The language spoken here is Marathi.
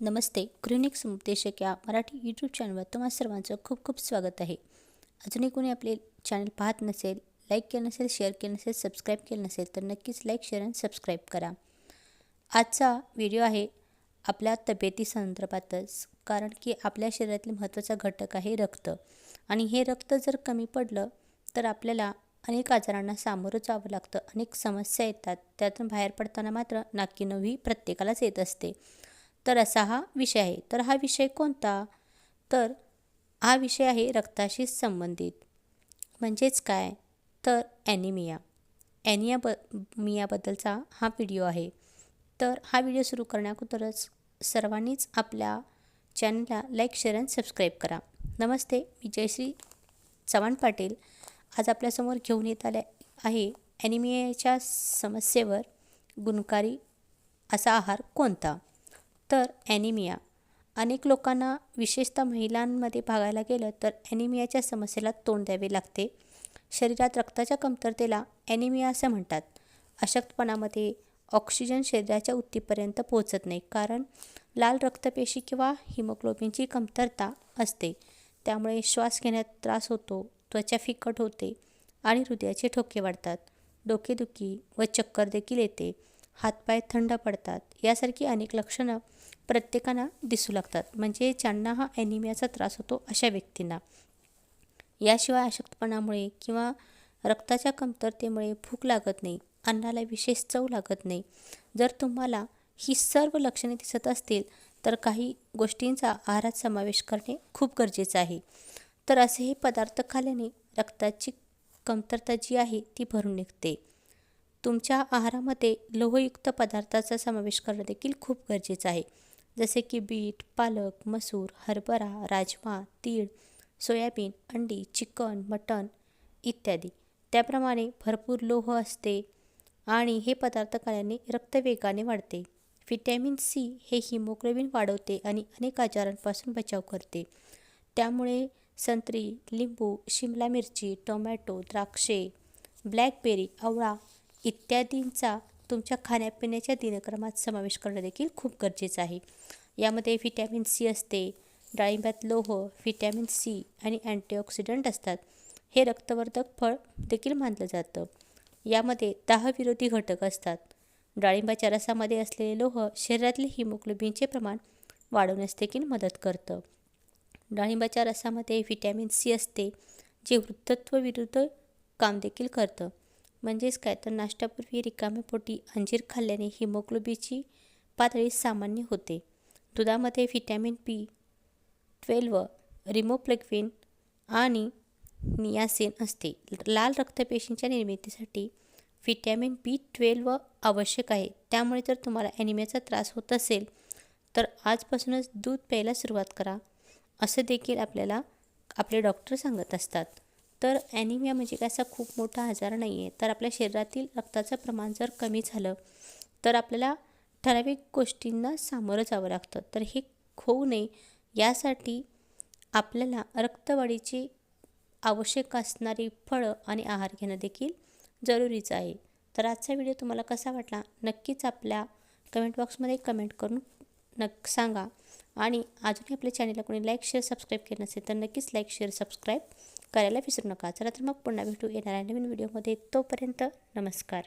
नमस्ते गृहिणिक समुपदेशक या मराठी यूट्यूब चॅनलवर तुम्हा सर्वांचं खूप खूप स्वागत आहे. अजूनही कोणी आपले चॅनल पाहत नसेल लाईक केलं नसेल शेअर केलं नसेल सबस्क्राईब केलं नसेल तर नक्कीच लाईक शेअर आणि सबस्क्राईब करा. आजचा व्हिडिओ आहे आपल्या तब्येती संदर्भातच कारण की आपल्या शरीरातील महत्त्वाचा घटक आहे रक्त. आणि हे रक्त जर कमी पडलं तर आपल्याला अनेक आजारांना सामोरं जावं लागतं. अनेक समस्या येतात. त्यातून बाहेर पडताना मात्र नाकीनवी प्रत्येकालाच येत असते. तर असा हा विषय आहे. तर हा विषय कोणता? तर हा विषय आहे रक्ताशी संबंधित. म्हणजेच काय? तर ॲनिमिया ॲनिया ब मियाबद्दलचा हा व्हिडिओ आहे. तर हा व्हिडिओ सुरू करण्याअगोदरच सर्वांनीच आपल्या चॅनलला लाईक शेअर अँड सबस्क्राईब करा. नमस्ते मी जयश्री चव्हाण पाटील. आज आपल्यासमोर घेऊन येत आले आहे ॲनिमियाच्या समस्येवर गुणकारी असा आहार कोणता? तर ॲनिमिया. अनेक लोकांना विशेषतः महिलांमध्ये बघायला गेलं तर ॲनिमियाच्या समस्येला तोंड द्यावे लागते. शरीरात रक्ताच्या कमतरतेला ॲनिमिया असं म्हणतात. अशक्तपणामध्ये ऑक्सिजन शरीराच्या उत्तीपर्यंत पोहोचत नाही कारण लाल रक्तपेशी किंवा हिमोग्लोबिनची कमतरता असते. त्यामुळे श्वास घेण्यात त्रास होतो त्वचा फिकट होते आणि हृदयाचे ठोके वाढतात. डोकेदुखी व चक्कर देखील येते. हातपाय थंड पडतात. यासारखी अनेक लक्षणं प्रत्येकांना दिसू लागतात. म्हणजे ज्यांना हा ॲनिमियाचा त्रास होतो अशा व्यक्तींना. याशिवाय अशक्तपणामुळे किंवा रक्ताच्या कमतरतेमुळे भूक लागत नाही अन्नाला विशेष चव लागत नाही. जर तुम्हाला ही सर्व लक्षणे दिसत असतील तर काही गोष्टींचा आहारात समावेश करणे खूप गरजेचं आहे. तर असे हे पदार्थ खाल्ल्याने रक्ताची कमतरता जी आहे ती भरून निघते. तुमच्या आहारामध्ये लोहयुक्त पदार्थाचा समावेश करणं देखील खूप गरजेचं आहे. जसे की बीट पालक मसूर हरभरा राजमा तीळ सोयाबीन अंडी चिकन मटण इत्यादी. त्याप्रमाणे भरपूर लोह असते आणि हे पदार्थ खाल्याने रक्तवेगाने वाढते. व्हिटॅमिन सी हे हिमोग्लोबिन वाढवते आणि अनेक आजारांपासून बचाव करते. त्यामुळे संत्री लिंबू शिमला मिरची टोमॅटो द्राक्षे ब्लॅकबेरी आवळा इत्यादींचा तुमच्या खाण्यापिण्याच्या दिनक्रमात समावेश करणं देखील खूप गरजेचं आहे. यामध्ये व्हिटॅमिन सी असते डाळिंबात लोह व्हिटॅमिन सी आणि अँटीऑक्सिडंट असतात. हे रक्तवर्धक फळ देखील मानलं जातं. यामध्ये दहा विरोधी घटक असतात. डाळिंबाच्या रसामध्ये असलेले लोह शरीरातले हिमोग्लोबिनचे प्रमाण वाढवण्यास देखील मदत करतं. डाळिंबाच्या रसामध्ये व्हिटॅमिन सी असते जे वृद्धत्व विरुद्ध काम देखील करतं. म्हणजेच काय? तर नाश्त्यापूर्वी रिकामे पोटी अंजीर खाल्ल्याने हिमोग्लोबीची पातळी सामान्य होते. दुधामध्ये व्हिटॅमिन पी ट्वेल्व रिमोप्लेक्विन आणि नियासिन असते. लाल रक्तपेशींच्या निर्मितीसाठी व्हिटॅमिन बी ट्वेल्व आवश्यक आहे. त्यामुळे जर तुम्हाला ॲनिमियाचा त्रास होत असेल तर आजपासूनच दूध प्यायला सुरुवात करा असं देखील आपल्याला आपले डॉक्टर सांगत असतात. तर ॲनिमिया म्हणजे काय असा खूप मोठा आजार नाही आहे तर आपल्या शरीरातील रक्ताचं प्रमाण जर कमी झालं तर आपल्याला ठराविक गोष्टींना सामोरं जावं लागतं. तर हे होऊ नये. यासाठी आपल्याला रक्तवाढीची आवश्यक असणारी फळं आणि आहार घेणं देखील जरुरीचं आहे. तर आजचा व्हिडिओ तुम्हाला कसा वाटला? नक्कीच आपल्या कमेंट बॉक्समध्ये कमेंट करून नक् सांगा. आणि अजूनही आपल्या चॅनलला कोणी लाईक शेअर सबस्क्राईब केलं नसेल तर नक्कीच लाईक शेअर सबस्क्राईब करायला विसरू नका. चला तर मग पुन्हा भेटू येणाऱ्या नवीन व्हिडिओमध्ये. तोपर्यंत नमस्कार.